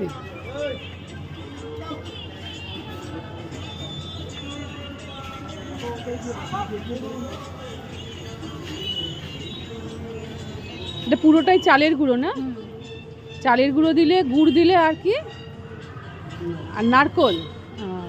আসতে এটা পুরোটাই চালের গুঁড়ো না? চালের গুঁড়ো দিলে গুড় দিলে আর কি? আর নারকোল? আহ।